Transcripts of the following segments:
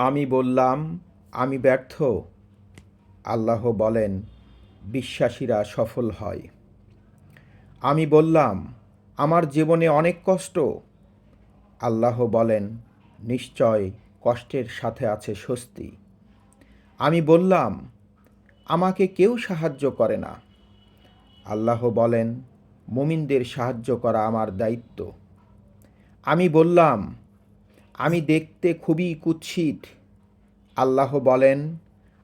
আমি বললাম, আমি ব্যর্থ। আল্লাহ বলেন, বিশ্বাসীরা সফল হয়। আমি বললাম, আমার জীবনে অনেক কষ্ট। আল্লাহ বলেন, নিশ্চয় কষ্টের সাথে আছে স্বস্তি। আমি বললাম, আমাকে কেউ সাহায্য করে না। আল্লাহ বলেন, মুমিনদের সাহায্য করা আমার দায়িত্ব। আমি বললাম আমি দেখতে খুবই কুৎসিত। আল্লাহ বলেন,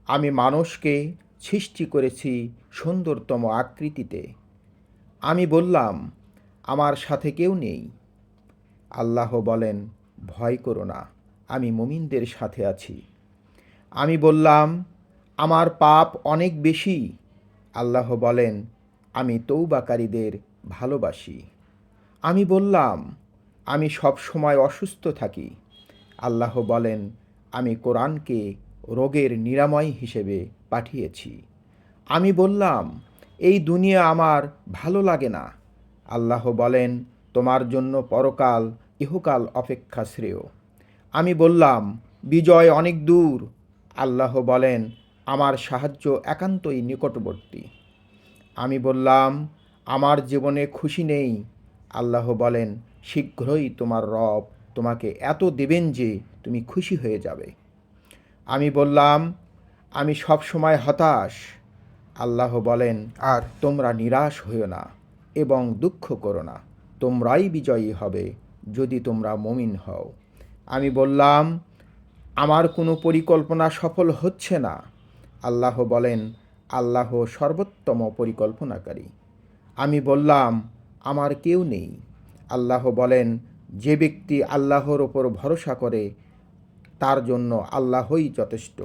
আমি মানুষকে সৃষ্টি করেছি সুন্দরতম আকৃতিতে। আমি বললাম, আমার সাথে কেউ নেই। আল্লাহ বলেন, ভয় করো না, আমি মুমিনদের সাথে আছি। আমি বললাম, আমার পাপ অনেক বেশি। আল্লাহ বলেন, আমি তৌবাকারীদের ভালোবাসি। আমি বললাম, আমি সব সময় অসুস্থ থাকি। আল্লাহ বলেন, আমি কোরআনকে রোগের নিরাময় হিসেবে পাঠিয়েছি। আমি বললাম, এই দুনিয়া আমার ভালো লাগে না। আল্লাহ বলেন, তোমার জন্য পরকাল ইহকাল অপেক্ষা শ্রেয়। আমি বললাম, বিজয় অনেক দূর। আল্লাহ বলেন, আমার সাহায্য একান্তই নিকটবর্তী। আমি বললাম, আমার জীবনে খুশি নেই। আল্লাহ বলেন, শীঘ্রই তোমার রব তোমাকে এত দেবেন যে তুমি খুশি হয়ে যাবে। আমি বললাম, আমি সব সময় হতাশ। আল্লাহ বলেন, আর তোমরা নিরাশ হইও না এবং দুঃখ করো না। তোমরাই বিজয়ী হবে যদি তোমরা মমিন হও। আমি বললাম, আমার কোনো পরিকল্পনা সফল হচ্ছে না। আল্লাহ বলেন, আল্লাহ সর্বোত্তম পরিকল্পনাকারী। আমি বললাম, আমার কেউ নেই। আল্লাহ বলেন যে ব্যক্তি আল্লাহর ওপর ভরসা করে, তার জন্য আল্লাহই যথেষ্ট।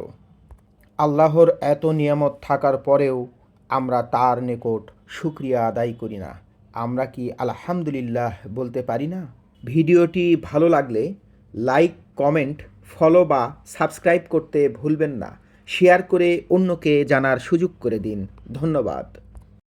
আল্লাহর এত নিয়ামত থাকার পরেও আমরা তার নিকট শুক্রিয়া আদায় করি না। আমরা কি আলহামদুলিল্লাহ বলতে পারি না? ভিডিওটি ভালো লাগলে লাইক, কমেন্ট, ফলো বা সাবস্ক্রাইব করতে ভুলবেন না। শেয়ার করে অন্যকে জানার সুযোগ করে দিন। ধন্যবাদ।